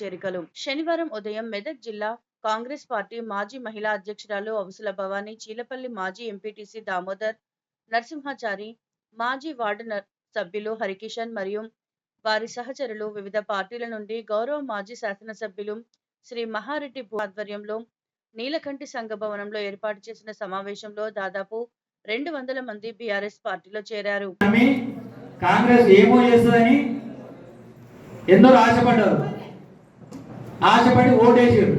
చేరికలు. శనివారం ఉదయం మెదక్ జిల్లా కాంగ్రెస్ పార్టీ మాజీ మహిళా అధ్యక్షురాలు అవసుల భవానీ చీలపల్లి మాజీ ఎంపీటీసీ దామోదర్ నరసింహాచారి మాజీ వార్డు సభ్యులు హరికిషన్ మరియు వారి సహచరులు వివిధ పార్టీల నుండి గౌరవ మాజీ శాసనసభ్యులు శ్రీ మహారెడ్డి భూ ఆధ్వర్యంలో నీలకంఠి సంఘ భవనంలో ఏర్పాటు చేసిన సమావేశంలో దాదాపు రెండు వందల మంది బీఆర్ఎస్ పార్టీలో చేరారు. కాంగ్రెస్ ఏమో చేస్తుందని ఎందరో ఆశపడ్డారు. ఆశపడి ఓటేసారు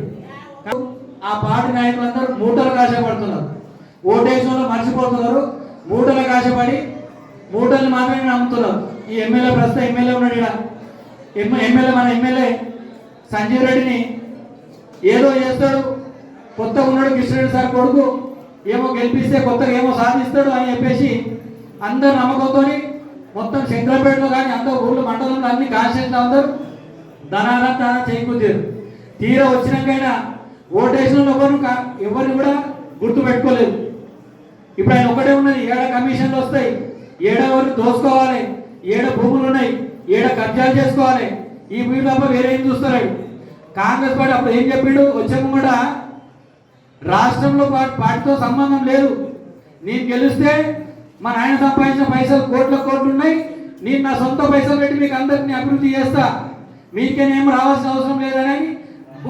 ఆ పార్టీ నాయకులందరూ మూటలకు ఆశపడుతున్నారు ఓటేసిన వాళ్ళు మర్చిపోతున్నారు. మూటలకు ఆశపడి మూటలు మాత్రమే నమ్ముతున్నారు. ఈ ఎమ్మెల్యే ప్రస్తుతం ఎమ్మెల్యే ఉన్నాడు ఇక్కడ ఎమ్మెల్యే మన ఎమ్మెల్యే సంజీవ్ రెడ్డిని ఏదో చేస్తాడు. కొత్తగా ఉన్నాడు కృష్ణరెడ్డి సార్ కొడుకు. ఏమో గెలిపిస్తే కొత్తగా ఏమో సాధిస్తాడు అని చెప్పేసి అందరు నమ్మకంతో మొత్తం శంకరపేటలో కానీ అందరూ ఊళ్ళో మండలంలో అన్ని కాన్స్టిట్యూషన్ అందరూ ధనాలంతా చేకూర్చారు తీరా వచ్చినాకైనా ఓటేసిన ఎవరు ఎవరిని కూడా గుర్తు పెట్టుకోలేదు ఇప్పుడు ఆయన ఒకటే ఉన్నది. ఏడ కమిషన్లు వస్తాయి? ఏడ ఎవరిని దోసుకోవాలి? ఏడ భూములు ఉన్నాయి? ఏడ కబ్జాలు చేసుకోవాలి? ఈ భూమి తప్ప వేరే ఏం చూస్తారు కాంగ్రెస్ పార్టీ అప్పుడు ఏం చెప్పిండు? వచ్చాక కూడా రాష్ట్రంలో పార్టీతో సంబంధం లేదు. నేను గెలిస్తే మా నాయన సంపాదించిన పైసలు కోట్ల కోట్లు ఉన్నాయి. నేను నా సొంత పైసలు పెట్టి మీకు అందరినీ అభివృద్ధి చేస్తా. మీకేనేం రావాల్సిన అవసరం లేదని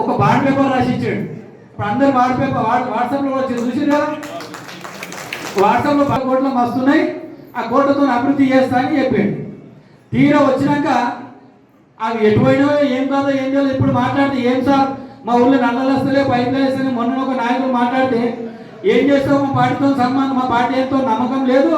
ఒక బాండ్ పేపర్ రాసిచ్చాడు. ఇప్పుడు అందరు బాండ్ పేపర్ వాట్సాప్లో వచ్చి చూసారు కదా వాట్సాప్లో పది కోట్లు వస్తున్నాయి ఆ కోట్లతో అభివృద్ధి చేస్తా అని చెప్పాడు. తీరా వచ్చినాక అవి ఎటువైనా ఏం కాదో ఏం చేయాలి ఇప్పుడు మాట్లాడితే ఏం సార్? మా ఊళ్ళో నల్లలు వస్తలే పైపులు వేస్తలే మొన్న ఒక నాయకుడు మాట్లాడితే ఏం చేస్తావు? మా పార్టీతో సంబంధం మా పార్టీ ఎంతో నమ్మకం లేదు.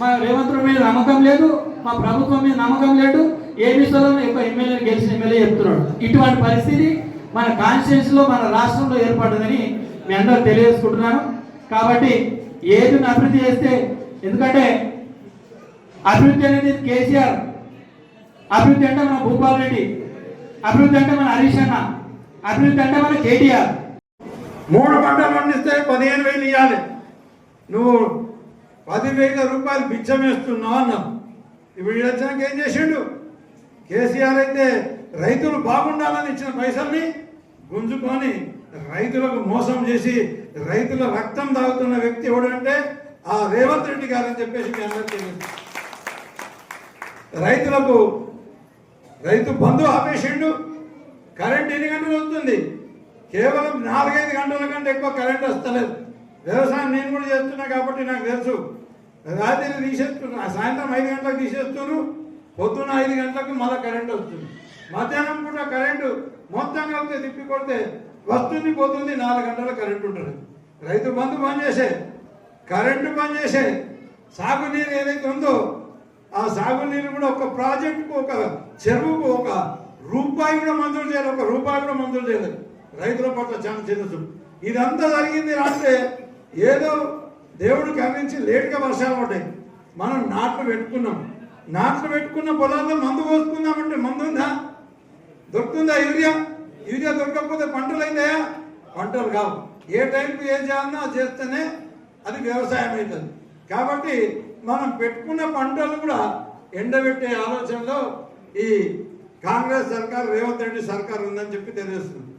మా రేవంత్ రెడ్డి మీద నమ్మకం లేదు. మా ప్రభుత్వం మీద నమ్మకం లేదు. ఏమి ఇస్తుందో ఎక్కువ ఎమ్మెల్యే గెలిచిన ఎమ్మెల్యే చెప్తున్నాడు. ఇటువంటి పరిస్థితి మన కాన్స్టిట్యూన్సీలో మన రాష్ట్రంలో ఏర్పడదని మీ అందరూ తెలియజేసుకుంటున్నాను. కాబట్టి ఏది అభివృద్ధి చేస్తే ఎందుకంటే అభివృద్ధి అనేది కేసీఆర్ అభివృద్ధి అంటే మన భూపాల్ రెడ్డి అభివృద్ధి అంటే మన హరీష్ అన్న అభివృద్ధి అంటే మన కేటీఆర్. మూడు పంటలు పండిస్తే పదిహేను వేలు ఇవ్వాలి నువ్వు పదివేల రూపాయలు బిచ్చం వేస్తున్నావు అన్నావు. ఇప్పుడు ఈడ ఏం చేసిండు? కేసీఆర్ అయితే రైతులు బాగుండాలని ఇచ్చిన పైసల్ని గుంజుకొని రైతులకు మోసం చేసి రైతుల రక్తం తాగుతున్న వ్యక్తి ఎవడంటే ఆ రేవంత్ రెడ్డి గారు అని చెప్పేసి మీ అందరికీ తెలియదు రైతులకు రైతు బంధు ఆపేసిండు కరెంట్ ఎన్ని గంటలు వస్తుంది? కేవలం నాలుగైదు గంటల కంటే ఎక్కువ కరెంట్ వస్తలేదు. వ్యవసాయం నేను కూడా చేస్తున్నా కాబట్టి నాకు తెలుసు. రాత్రి తీసేస్తున్నా సాయంత్రం ఐదు గంటలకు తీసేస్తున్నారు పొద్దున్న ఐదు గంటలకు మళ్ళీ కరెంట్ వస్తుంది. మధ్యాహ్నం పూట కరెంటు మొత్తం కలిపితే తిప్పి కొడితే వస్తుంది పోతుంది నాలుగు గంటల కరెంటు ఉంటుంది. రైతు బంధు బంద్ చేసే కరెంటు బంద్ చేసే సాగునీరు ఏదైతే ఉందో ఆ సాగునీరు కూడా ఒక ప్రాజెక్టుకు ఒక చెరువుకు ఒక రూపాయి కూడా మంజూరు చేయాలి ఒక రూపాయి కూడా మంజూరు చేయలేదు. రైతుల పట్ల చాలా చిన్న ఇదంతా జరిగింది అంటే ఏదో దేవుడు అందించి లేట్గా వర్షాలు పడ్డాయి. మనం నాట్లు పెట్టుకున్నాం. నాట్లు పెట్టుకున్న పొలాల్లో మందు పోసుకుందామంటే మందు ఉందా? దొరుకుతుందా యూరియా? యూరియా దొరకకపోతే పంటలు అయిందాయా పంటలు కావు. ఏ టైంకి ఏం చేయాలన్నా చేస్తేనే అది వ్యవసాయం అవుతుంది. కాబట్టి మనం పెట్టుకున్న పంటలు కూడా ఎండబెట్టే ఆలోచనలో ఈ కాంగ్రెస్ సర్కార్ రేవంత్ రెడ్డి సర్కార్ ఉందని చెప్పి తెలియజేస్తుంది